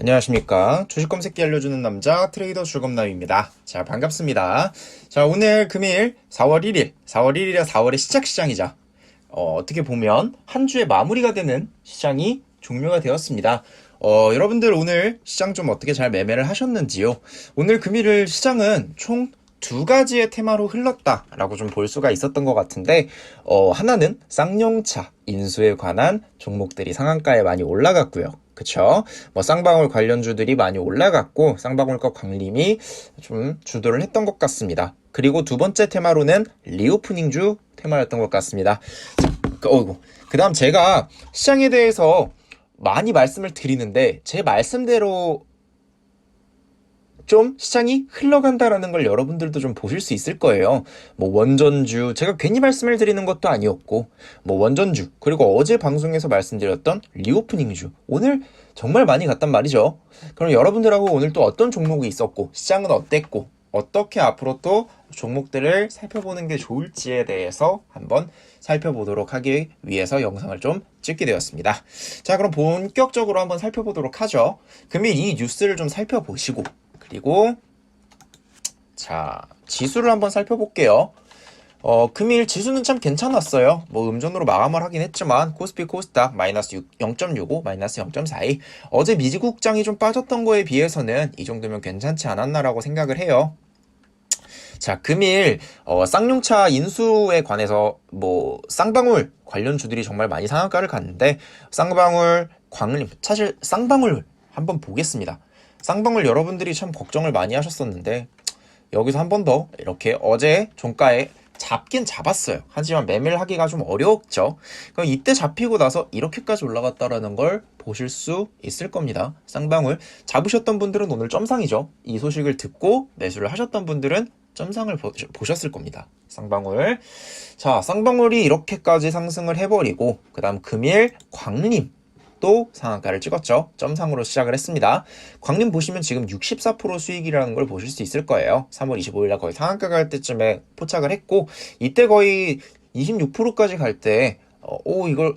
안녕하십니까. 주식 검색기 알려주는 남자 트레이더 주검남입니다. 자, 반갑습니다. 자, 오늘 금일 4월 1일, 4월 1일에 4월의 시작 시장이자, 어, 어떻게 보면 한 주의 마무리가 되는 시장이 종료가 되었습니다. 어, 여러분들 오늘 시장 좀 어떻게 잘 매매를 하셨는지요? 오늘 금일을 시장은 총 두 가지의 테마로 흘렀다라고 좀 볼 수가 있었던 것 같은데, 어, 하나는 쌍용차 인수에 관한 종목들이 상한가에 많이 올라갔고요. 그쵸? 뭐 쌍방울 관련주들이 많이 올라갔고 쌍방울과 광림이 좀 주도를 했던 것 같습니다. 그리고 두 번째 테마로는 리오프닝주 테마였던 것 같습니다. 그, 어이구. 그 다음 제가 시장에 대해서 많이 말씀을 드리는데 제 말씀대로 좀 시장이 흘러간다라는 걸 여러분들도 좀 보실 수 있을 거예요. 뭐 원전주 제가 괜히 말씀을 드리는 것도 아니었고 뭐 원전주 그리고 어제 방송에서 말씀드렸던 리오프닝주 오늘 정말 많이 갔단 말이죠. 그럼 여러분들하고 오늘 또 어떤 종목이 있었고 시장은 어땠고 어떻게 앞으로 또 종목들을 살펴보는 게 좋을지에 대해서 한번 살펴보도록 하기 위해서 영상을 좀 찍게 되었습니다. 자, 그럼 본격적으로 한번 살펴보도록 하죠. 금일 이 뉴스를 좀 살펴보시고 그리고 자 지수를 한번 살펴볼게요. 어, 금일 지수는 참 괜찮았어요. 뭐 음전으로 마감을 하긴 했지만 코스피 코스닥 마이너스 0.65, 마이너스 0.42. 어제 미지국장이 좀 빠졌던 거에 비해서는 이 정도면 괜찮지 않았나라고 생각을 해요. 자, 금일 어, 쌍용차 인수에 관해서 뭐 쌍방울 관련 주들이 정말 많이 상한가를 갔는데 쌍방울, 광림 사실 쌍방울 한번 보겠습니다. 쌍방울 여러분들이 참 걱정을 많이 하셨었는데 여기서 한 번 더 이렇게 어제 종가에 잡긴 잡았어요. 하지만 매매를 하기가 좀 어려웠죠. 그럼 이때 잡히고 나서 이렇게까지 올라갔다라는 걸 보실 수 있을 겁니다. 쌍방울 잡으셨던 분들은 오늘 점상이죠. 이 소식을 듣고 매수를 하셨던 분들은 점상을 보, 보셨을 겁니다. 쌍방울. 자, 쌍방울이 이렇게까지 상승을 해버리고 그 다음 금일 광림 또 상한가를 찍었죠. 점상으로 시작을 했습니다. 광림 보시면 지금 64% 수익이라는 걸 보실 수 있을 거예요. 3월 25일 날 거의 상한가 갈 때쯤에 포착을 했고 이때 거의 26%까지 갈때 어, 오 이걸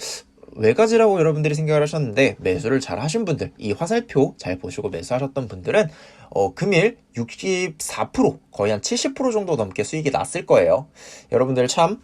외가지라고 여러분들이 생각을 하셨는데 매수를 잘 하신 분들 이 화살표 잘 보시고 매수하셨던 분들은 어, 금일 64% 거의 한 70% 정도 넘게 수익이 났을 거예요. 여러분들 참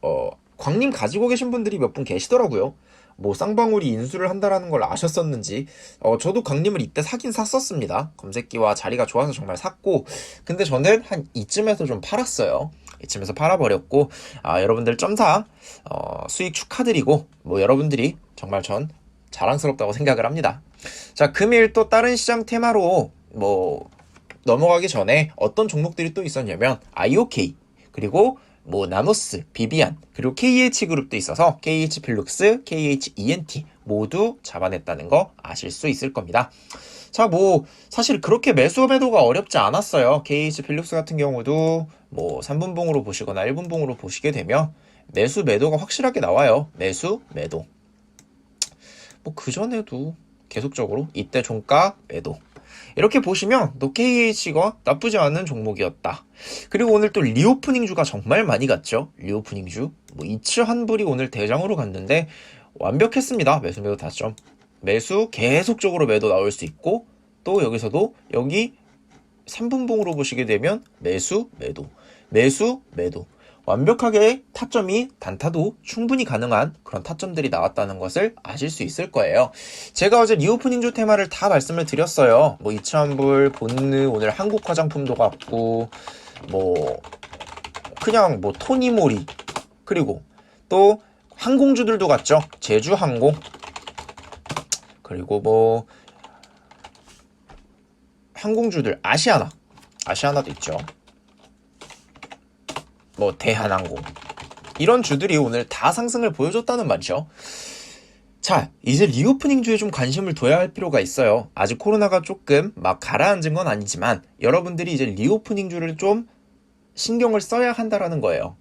어, 광림 가지고 계신 분들이 몇 분 계시더라고요. 뭐 쌍방울이 인수를 한다라는 걸 아셨었는지. 어 저도 강림을 이때 사긴 샀었습니다. 검색기와 자리가 좋아서 정말 샀고. 근데 저는 한 이쯤에서 좀 팔았어요. 이쯤에서 팔아버렸고. 아 여러분들 점사 어 수익 축하드리고 뭐 여러분들이 정말 전 자랑스럽다고 생각을 합니다. 자 금일 또 다른 시장 테마로 뭐 넘어가기 전에 어떤 종목들이 또 있었냐면 IOK 그리고 뭐 나노스, 비비안, 그리고 KH그룹도 있어서 KH필룩스, KHENT 모두 잡아냈다는 거 아실 수 있을 겁니다. 자, 뭐 사실 그렇게 매수 매도가 어렵지 않았어요. KH필룩스 같은 경우도 뭐 3분봉으로 보시거나 1분봉으로 보시게 되면 매수 매도가 확실하게 나와요. 매수, 매도. 뭐 그 전에도 계속적으로 이때 종가 매도 이렇게 보시면 또 KH가 나쁘지 않은 종목이었다. 그리고 오늘 또 리오프닝 주가 정말 많이 갔죠. 리오프닝 주. 뭐 이츠 한불이 오늘 대장으로 갔는데 완벽했습니다. 매수 매도 다점. 매수 계속적으로 매도 나올 수 있고 또 여기서도 여기 3분봉으로 보시게 되면 매수 매도 매수 매도 완벽하게 타점이 단타도 충분히 가능한 그런 타점들이 나왔다는 것을 아실 수 있을 거예요. 제가 어제 리오프닝주 테마를 다 말씀을 드렸어요. 뭐 이차한불, 본느, 오늘 한국 화장품도 갔고 뭐 그냥 뭐 토니모리 그리고 또 항공주들도 갔죠. 제주항공 그리고 뭐 항공주들 아시아나 아시아나도 있죠. 뭐 대한항공 이런 주들이 오늘 다 상승을 보여줬다는 말이죠. 자, 이제 리오프닝 주에 좀 관심을 둬야 할 필요가 있어요. 아직 코로나가 조금 막 가라앉은 건 아니지만 여러분들이 이제 리오프닝 주를 좀 신경을 써야 한다라는 거예요.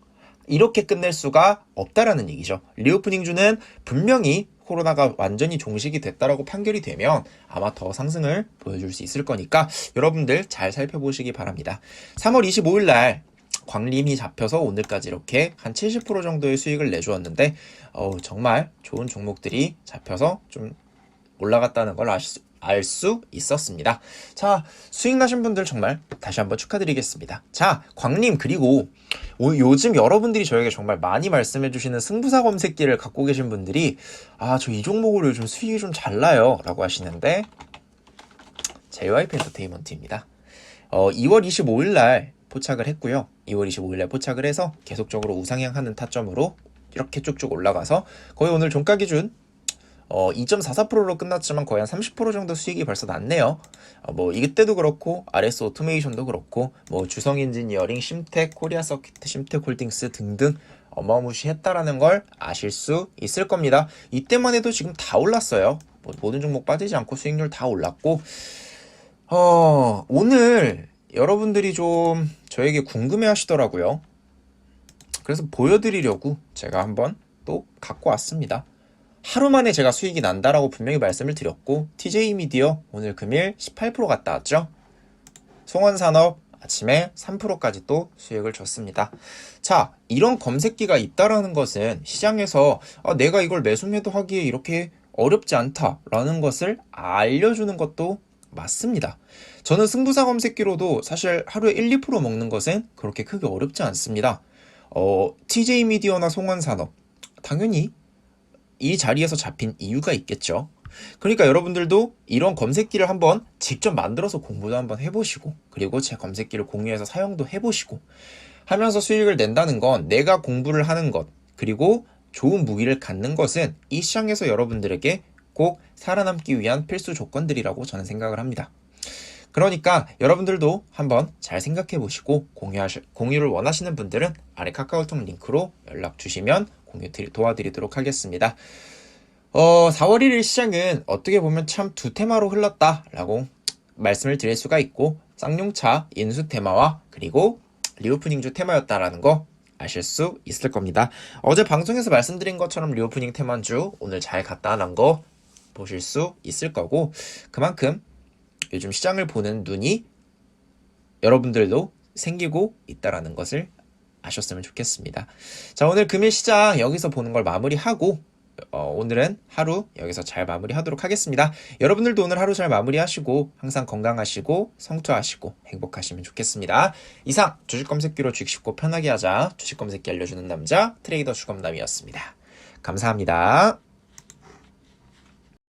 이렇게 끝낼 수가 없다라는 얘기죠. 리오프닝 주는 분명히 코로나가 완전히 종식이 됐다라고 판결이 되면 아마 더 상승을 보여줄 수 있을 거니까 여러분들 잘 살펴보시기 바랍니다. 3월 25일 날 광림이 잡혀서 오늘까지 이렇게 한 70% 정도의 수익을 내주었는데 어우, 정말 좋은 종목들이 잡혀서 좀 올라갔다는 걸 아실 수, 알수 있었습니다. 자, 수익 나신 분들 정말 다시 한번 축하드리겠습니다. 자, 광님, 그리고 오- 요즘 여러분들이 저에게 정말 많이 말씀해 주시는 승부사 검색기를 갖고 계신 분들이 아, 저 이 종목으로 요즘 수익이 좀 잘 나요. 라고 하시는데 JYP 엔터테인먼트입니다. 어, 2월 25일 날 포착을 했고요. 2월 25일 날 포착을 해서 계속적으로 우상향하는 타점으로 이렇게 쭉쭉 올라가서 거의 오늘 종가 기준 어, 2.44%로 끝났지만 거의 한 30% 정도 수익이 벌써 났네요. 어, 뭐 이때도 그렇고 RS 오토메이션도 그렇고 뭐 주성 엔지니어링, 심텍, 코리아 서킷, 심텍 홀딩스 등등 어마무시했다라는 걸 아실 수 있을 겁니다. 이때만 해도 지금 다 올랐어요. 뭐 모든 종목 빠지지 않고 수익률 다 올랐고 어, 오늘 여러분들이 좀 저에게 궁금해 하시더라고요. 그래서 보여드리려고 제가 한번 또 갖고 왔습니다. 하루 만에 제가 수익이 난다라고 분명히 말씀을 드렸고, TJ 미디어 오늘 금일 18% 갔다 왔죠? 송원산업 아침에 3%까지 또 수익을 줬습니다. 자, 이런 검색기가 있다라는 것은 시장에서 아, 내가 이걸 매수 매도 하기에 이렇게 어렵지 않다라는 것을 알려주는 것도 맞습니다. 저는 승부사 검색기로도 사실 하루에 1, 2% 먹는 것은 그렇게 크게 어렵지 않습니다. 어, TJ 미디어나 송원산업 당연히 이 자리에서 잡힌 이유가 있겠죠. 그러니까 여러분들도 이런 검색기를 한번 직접 만들어서 공부도 한번 해보시고, 그리고 제 검색기를 공유해서 사용도 해보시고, 하면서 수익을 낸다는 건 내가 공부를 하는 것, 그리고 좋은 무기를 갖는 것은 이 시장에서 여러분들에게 꼭 살아남기 위한 필수 조건들이라고 저는 생각을 합니다. 그러니까 여러분들도 한번 잘 생각해 보시고 공유하시, 공유를 원하시는 분들은 아래 카카오톡 링크로 연락 주시면 공유 드리- 도와드리도록 하겠습니다. 어, 4월 1일 시장은 어떻게 보면 참 두 테마로 흘렀다라고 말씀을 드릴 수가 있고 쌍용차 인수 테마와 그리고 리오프닝주 테마였다라는 거 아실 수 있을 겁니다. 어제 방송에서 말씀드린 것처럼 리오프닝 테마주 오늘 잘 갖다 난 거 보실 수 있을 거고 그만큼 요즘 시장을 보는 눈이 여러분들도 생기고 있다라는 것을 아셨으면 좋겠습니다. 자, 오늘 금일 시장 여기서 보는 걸 마무리하고 어, 오늘은 하루 여기서 잘 마무리하도록 하겠습니다. 여러분들도 오늘 하루 잘 마무리하시고 항상 건강하시고 성투하시고 행복하시면 좋겠습니다. 이상 주식 검색기로 주식 쉽고 편하게 하자 주식 검색기 알려주는 남자 트레이더 주검남이었습니다. 감사합니다.